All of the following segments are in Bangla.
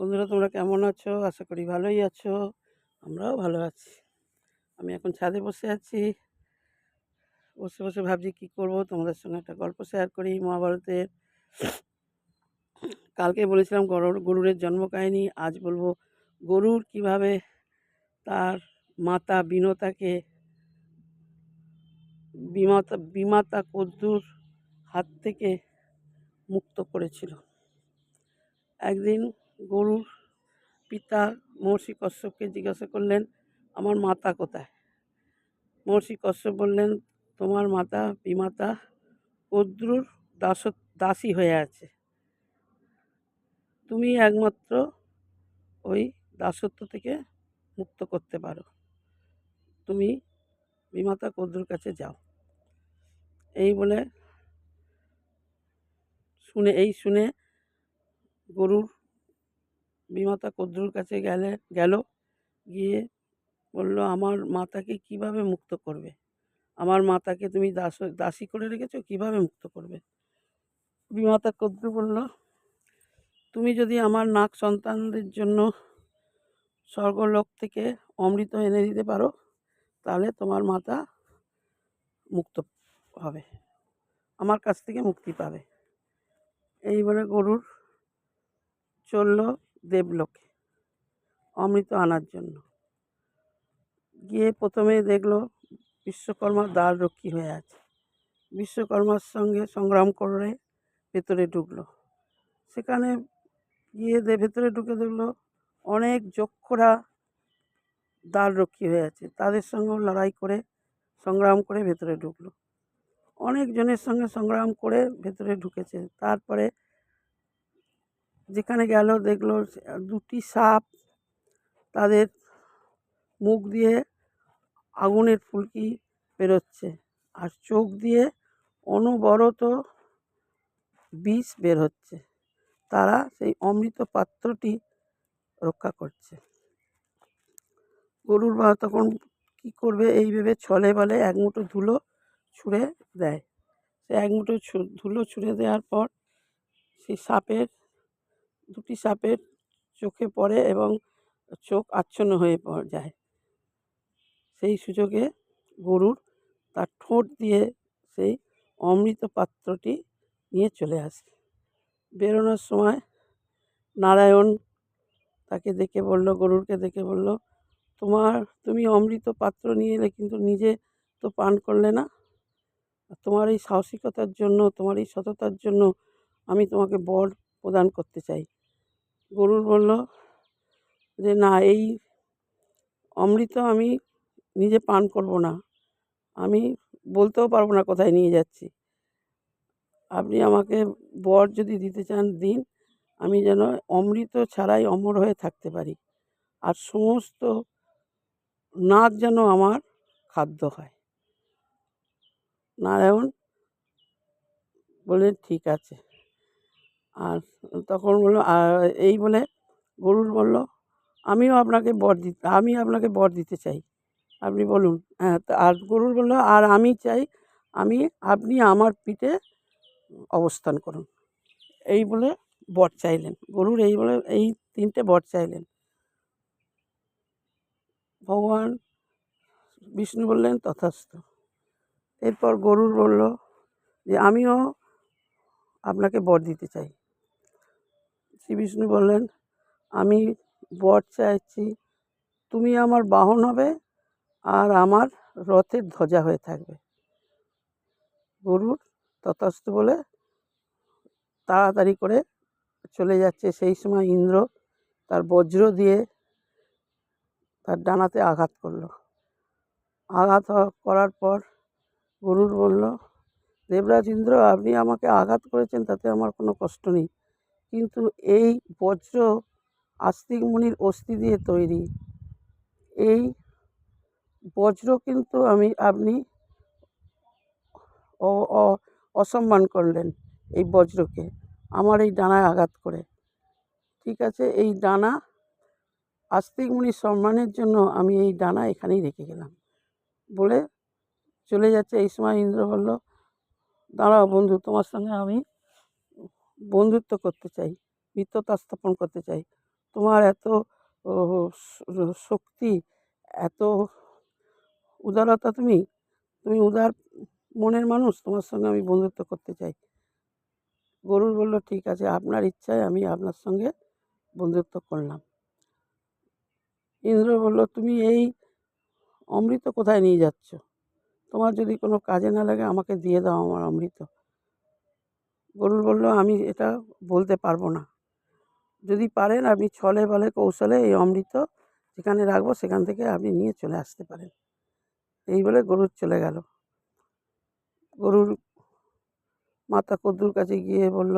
বন্ধুরা, তোমরা কেমন আছো? আশা করি ভালোই আছো। আমরাও ভালো আছি। আমি এখন ছাদে বসে আছি। বসে বসে ভাবছি কী করব? তোমাদের সঙ্গে একটা গল্প শেয়ার করি মহাভারতের। কালকে বলেছিলাম গরুর, গরুরের জন্ম কাহিনী আজ বলব গরুর কীভাবে তার মাতা বিনতাকে বিমাতা বিমাতা কদ্দুর হাত থেকে মুক্ত করেছিল। একদিন গরুর পিতা মহর্ষি কশ্যপকে জিজ্ঞাসা করলেন, আমার মাতা কোথায়? মহর্ষি কশ্যপ বললেন, তোমার মাতা বিমাতা কদ্রুর দাস, দাসী হয়ে আছে। তুমি একমাত্র ওই দাসত্ব থেকে মুক্ত করতে পারো। তুমি বিমাতা কদ্রুর কাছে যাও। এই বলে শুনে, এই শুনে গরুর বিমাতা কদ্রুর কাছে গেলে, গেল, গিয়ে বলল, আমার মাতাকে কীভাবে মুক্ত করবে? আমার মাতাকে তুমি দাস, দাসী করে রেখেছো, কীভাবে মুক্ত করবে? বিমাতা কদ্রু বলল, তুমি যদি আমার নাক সন্তানদের জন্য স্বর্গলোক থেকে অমৃত এনে দিতে পারো, তাহলে তোমার মাতা মুক্ত হবে, আমার কাছ থেকে মুক্তি পাবে। এই বলে গরুর চলল দেবলোকে অমৃত আনার জন্য। গিয়ে প্রথমে দেখল বিশ্বকর্মার দ্বার রক্ষী হয়ে আছে। বিশ্বকর্মার সঙ্গে সংগ্রাম করে ভেতরে ঢুকলো। সেখানে গিয়ে ভেতরে ঢুকে দেখল অনেক যক্ষরা দ্বার রক্ষী হয়ে আছে। তাদের সঙ্গেও লড়াই করে সংগ্রাম করে ভেতরে ঢুকলো। অনেকজনের সঙ্গে সংগ্রাম করে ভেতরে ঢুকেছে। তারপরে যেখানে গেল, দেখল দুটি সাপ তাদের মুখ দিয়ে আগুনের ফুলকি বেরোচ্ছে আর চোখ দিয়ে অনবরত বিষ বের হচ্ছে। তারা সেই অমৃত পাত্রটি রক্ষা করছে। গরুর মা তখন কী করবে এই ভেবে ছলে বলে এক মুঠো ধুলো ছুঁড়ে দেয়। সে এক মুঠো ধুলো ছুঁড়ে দেওয়ার পর সেই সাপের দুটি সাপের চোখে পড়ে এবং চোখ আচ্ছন্ন হয়ে যায়। সেই সুযোগে গরুর তার ঠোঁট দিয়ে সেই অমৃত পাত্রটি নিয়ে চলে আসে। বেরোনোর সময় নারায়ণ তাকে দেখে বলল, গরুরকে দেখে বলল, তোমার, তুমি অমৃত পাত্র নিয়ে এলে কিন্তু নিজে তো পান করলে না? তোমার এই সাহসিকতার জন্য, তোমার এই সততার জন্য আমি তোমাকে বর প্রদান করতে চাই। গরুর বলল যে, না, এই অমৃত আমি নিজে পান করব না। আমি বলতেও পারব না কোথায় নিয়ে যাচ্ছি। আপনি আমাকে বর যদি দিতে চান দিন, আমি যেন অমৃত ছাড়াই অমর হয়ে থাকতে পারি। আর সমস্ত নাচ যেন আমার খাদ্য হয়। নারায়ণ বললেন, ঠিক আছে। আর তখন বলল এই বলে গরুর বলল, আমিও আপনাকে বর দিতে আমি আপনাকে বর দিতে চাই। আপনি বলুন হ্যাঁ আর গরুর বলল, আর আমি চাই, আমি, আপনি আমার পিঠে অবস্থান করুন। এই বলে বর চাইলেন, গরুর এই বলে, এই তিনটে বর চাইলেন। ভগবান বিষ্ণু বললেন, তথাস্থ। এরপর গরুর বলল যে, আমিও আপনাকে বর দিতে চাই। শ্রী বিষ্ণু বললেন, আমি বর চাইছি, তুমি আমার বাহন হবে আর আমার রথের ধ্বজা হয়ে থাকবে। গরুর তথাস্থ বলে তাড়াতাড়ি করে চলে যাচ্ছে। সেই সময় ইন্দ্র তার বজ্র দিয়ে তার ডানাতে আঘাত করল। আঘাত করার পর গরুর বলল, দেবরাজ ইন্দ্র, আপনি আমাকে আঘাত করেছেন, তাতে আমার কোনো কষ্ট নেই। কিন্তু এই বজ্র আস্তিক মুনির অস্থি দিয়ে তৈরি। এই বজ্র কিন্তু আমি, আপনি অসম্মান করলেন এই বজ্রকে। আমার এই ডানায় আঘাত করে। ঠিক আছে, এই ডানা আস্তিক মুনির সম্মানের জন্য আমি এই ডানা এখানেই রেখে গেলাম। বলে চলে যাচ্ছে এই সময় ইন্দ্র বলল দাঁড়াও বন্ধু, তোমার সঙ্গে আমি বন্ধুত্ব করতে চাই, মিত্রতা স্থাপন করতে চাই। তোমার এত শক্তি, এত উদারতা তুমি তুমি উদার মনের মানুষ, তোমার সঙ্গে আমি বন্ধুত্ব করতে চাই। গরুর বলল, ঠিক আছে, আপনার ইচ্ছায় আমি আপনার সঙ্গে বন্ধুত্ব করলাম। ইন্দ্র বলল, তুমি এই অমৃত কোথায় নিয়ে যাচ্ছ? তোমার যদি কোনো কাজে না লাগে, আমাকে দিয়ে দাও আমার অমৃত। গরুর বলল, আমি এটা বলতে পারব না। যদি পারেন আপনি ছলে বলে কৌশলে এই অমৃত যেখানে রাখব সেখান থেকে আপনি নিয়ে চলে আসতে পারেন। এই বলে গরুর চলে গেল। গরুর মাতা কদ্দুর কাছে গিয়ে বলল,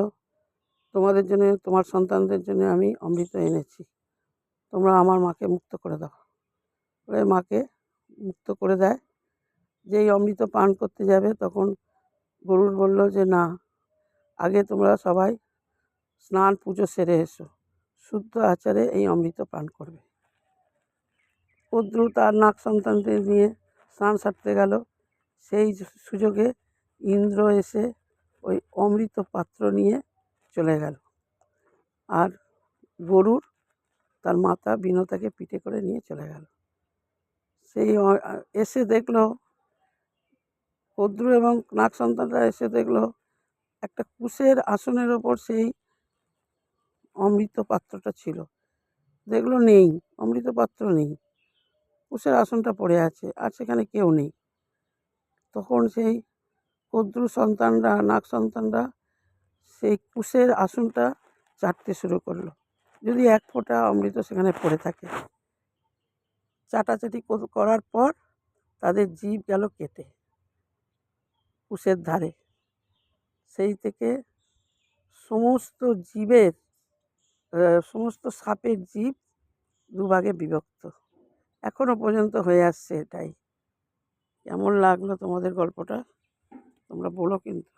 তোমাদের জন্য, তোমার সন্তানদের জন্য আমি অমৃত এনেছি। তোমরা আমার মাকে মুক্ত করে দাও। বলে মাকে মুক্ত করে দেয়। যেই অমৃত পান করতে যাবে তখন গরুর বলল যে, না আগে তোমরা সবাই স্নান, পুজো সেরে এসো। শুদ্ধ আচারে এই অমৃত পান করবে। কদ্রু তার নাক সন্তানদের নিয়ে স্নান সারতে গেল। সেই সুযোগে ইন্দ্র এসে ওই অমৃত পাত্র নিয়ে চলে গেল। আর গরুর তার মাতা বিনতাকে পিঠে করে নিয়ে চলে গেল। সেই এসে দেখল কদ্রু এবং নাক সন্তানরা এসে দেখল একটা কুশের আসনের ওপর সেই অমৃত পাত্রটা ছিল। দেখল নেই, অমৃত পাত্র নেই। কুশের আসনটা পড়ে আছে, আর সেখানে কেউ নেই। তখন সেই কদ্রু সন্তানরা নাক সন্তানরা সেই কুশের আসনটা চাটতে শুরু করল। যদি এক ফোঁটা অমৃত সেখানে পড়ে থাকে। চাটাচাটি কর- করার পর তাদের জীব গেল কেটে, কুশের ধারে। সেই থেকে সমস্ত জীবের সমস্ত সাপের জীব দুভাগে বিভক্ত। এখনও পর্যন্ত হয়ে আসছে এটাই। কেমন লাগল তোমাদের গল্পটা? তোমরা বলো কিন্তু।